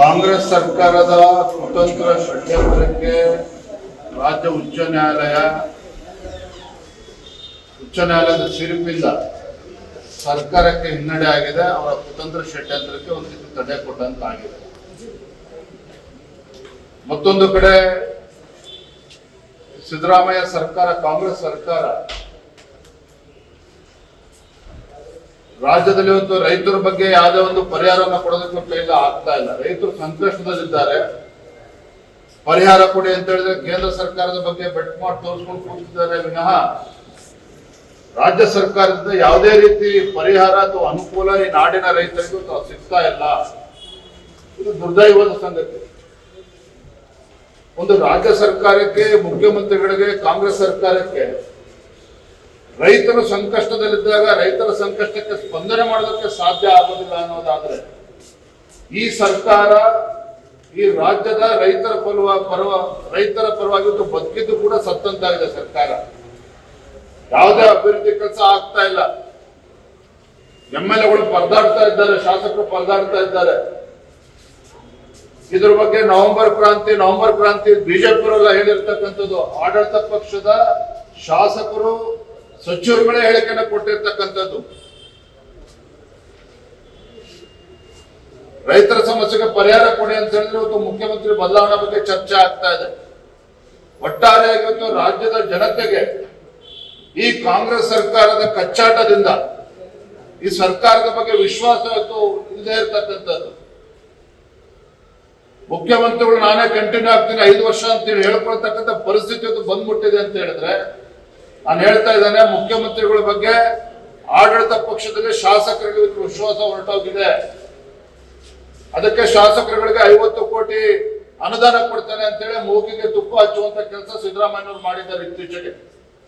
ಕಾಂಗ್ರೆಸ್ ಸರ್ಕಾರದ ಕುತಂತ್ರ ಷಡ್ಯಂತ್ರಕ್ಕೆ ರಾಜ್ಯ ಉಚ್ಚ ನ್ಯಾಯಾಲಯ, ಉಚ್ಚ ನ್ಯಾಯಾಲಯದ ಸಿರಿಪಿಲ್ಲ ಸರ್ಕಾರಕ್ಕೆ ಹಿನ್ನಡೆ ಆಗಿದೆ. ಅವರ ಕುತಂತ್ರ ಷಡ್ಯಂತ್ರಕ್ಕೆ ಒಂದು ತಡೆ ಕೊಟ್ಟಂತಾಗಿದೆ. ಮತ್ತೊಂದು ಕಡೆ ಸಿದ್ದರಾಮಯ್ಯ ಸರ್ಕಾರ, ಕಾಂಗ್ರೆಸ್ ಸರ್ಕಾರ ರಾಜ್ಯದಲ್ಲಿ ಒಂದು ರೈತರ ಬಗ್ಗೆ ಯಾವುದೇ ಒಂದು ಪರಿಹಾರವನ್ನು ಕೊಡೋದಕ್ಕೆ ಈಗ ಆಗ್ತಾ ಇಲ್ಲ. ರೈತರು ಸಂಕಷ್ಟದಲ್ಲಿದ್ದಾರೆ. ಪರಿಹಾರ ಕೊಡಿ ಅಂತ ಹೇಳಿದ್ರೆ ಕೇಂದ್ರ ಸರ್ಕಾರದ ಬಗ್ಗೆ ಬೆಟ್ ಮಾಡಿ ತೋರಿಸ್ಕೊಂಡು ಕೂತಿದ್ದಾರೆ ವಿನಃ ರಾಜ್ಯ ಸರ್ಕಾರದಿಂದ ಯಾವುದೇ ರೀತಿ ಪರಿಹಾರ ಅಥವಾ ಅನುಕೂಲ ಈ ನಾಡಿನ ರೈತರಿಗೂ ಸಿಗ್ತಾ ಇಲ್ಲ. ಇದು ದುರ್ದೈವದ ಸಂಗತಿ. ಒಂದು ರಾಜ್ಯ ಸರ್ಕಾರಕ್ಕೆ, ಮುಖ್ಯಮಂತ್ರಿಗಳಿಗೆ, ಕಾಂಗ್ರೆಸ್ ಸರ್ಕಾರಕ್ಕೆ ರೈತರು ಸಂಕಷ್ಟದಲ್ಲಿದ್ದಾಗ ರೈತರ ಸಂಕಷ್ಟಕ್ಕೆ ಸ್ಪಂದನೆ ಮಾಡೋದಕ್ಕೆ ಸಾಧ್ಯ ಆಗೋದಿಲ್ಲ ಅನ್ನೋದಾದ್ರೆ, ಈ ಸರ್ಕಾರ ಈ ರಾಜ್ಯದ ರೈತರ ಪರವ ಪರವ, ರೈತರ ಪರವಾಗಿದ್ದು ಬದುಕಿದ್ದು ಕೂಡ ಸತ್ತಂತಾಗಿದೆ ಸರ್ಕಾರ. ಯಾವುದೇ ಅಭಿವೃದ್ಧಿ ಕೆಲಸ ಆಗ್ತಾ ಇಲ್ಲ. ಎಂ ಎಲ್ ಎಗಳು ಪರದಾಡ್ತಾ ಇದ್ದಾರೆ, ಶಾಸಕರು ಪರದಾಡ್ತಾ ಇದ್ದಾರೆ. ಇದ್ರ ಬಗ್ಗೆ ನವೆಂಬರ್ ಕ್ರಾಂತಿ ನವೆಂಬರ್ ಕ್ರಾಂತಿ ಬಿಜೆಪಿಯವರೆಲ್ಲ ಹೇಳಿರ್ತಕ್ಕಂಥದ್ದು ಆಡಳಿತ ಪಕ್ಷದ ಶಾಸಕರು ಸಚಿವರುಗಳೇ ಹೇಳಿಕೆಯನ್ನು ಕೊಟ್ಟಿರ್ತಕ್ಕಂಥದ್ದು. ರೈತರ ಸಮಸ್ಯೆಗೆ ಪರಿಹಾರ ಕೊಡಿ ಅಂತ ಹೇಳಿದ್ರೆ ಇವತ್ತು ಮುಖ್ಯಮಂತ್ರಿ ಬದಲಾವಣೆ ಬಗ್ಗೆ ಚರ್ಚೆ ಆಗ್ತಾ ಇದೆ. ಒಟ್ಟಾರೆಯಾಗಿ ಇವತ್ತು ರಾಜ್ಯದ ಜನತೆಗೆ ಈ ಕಾಂಗ್ರೆಸ್ ಸರ್ಕಾರದ ಕಚ್ಚಾಟದಿಂದ, ಈ ಸರ್ಕಾರದ ಬಗ್ಗೆ ವಿಶ್ವಾಸ ಇವತ್ತು ಇಲ್ಲದೆ ಇರತಕ್ಕಂಥದ್ದು. ಮುಖ್ಯಮಂತ್ರಿಗಳು ನಾನೇ ಕಂಟಿನ್ಯೂ ಆಗ್ತೀನಿ, ಐದು ವರ್ಷ ಅಂತೇಳಿ ಹೇಳ್ಕೊಳ್ತಕ್ಕಂಥ ಪರಿಸ್ಥಿತಿ ಇವತ್ತು ಬಂದ್ಬಿಟ್ಟಿದೆ ಅಂತ ಹೇಳಿದ್ರೆ ನಾನು ಹೇಳ್ತಾ ಇದ್ದಾನೆ, ಮುಖ್ಯಮಂತ್ರಿಗಳ ಬಗ್ಗೆ ಆಡಳಿತ ಪಕ್ಷದಲ್ಲಿ ಶಾಸಕರಿಗೆ ವಿಶ್ವಾಸ ಹೊರಟೋಗಿದೆ. ಅದಕ್ಕೆ ಶಾಸಕರುಗಳಿಗೆ ಐವತ್ತು ಕೋಟಿ ಅನುದಾನ ಕೊಡ್ತಾನೆ ಅಂತೇಳಿ ಮೂಗಿಗೆ ತುಪ್ಪ ಹಚ್ಚುವಂತ ಕೆಲಸ ಸಿದ್ದರಾಮಯ್ಯನವರು ಮಾಡಿದ್ದಾರೆ ಇತ್ತೀಚೆಗೆ.